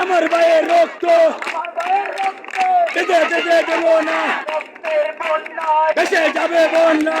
আমার ভাইয়ের রক্ত কেটে কেটে দেব না বেঁচে যাবে বন্যা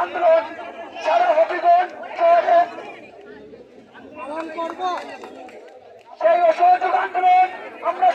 আন্দোলন সারা হবিগঞ্জ সেই অসহযোগ আন্দোলন আমরা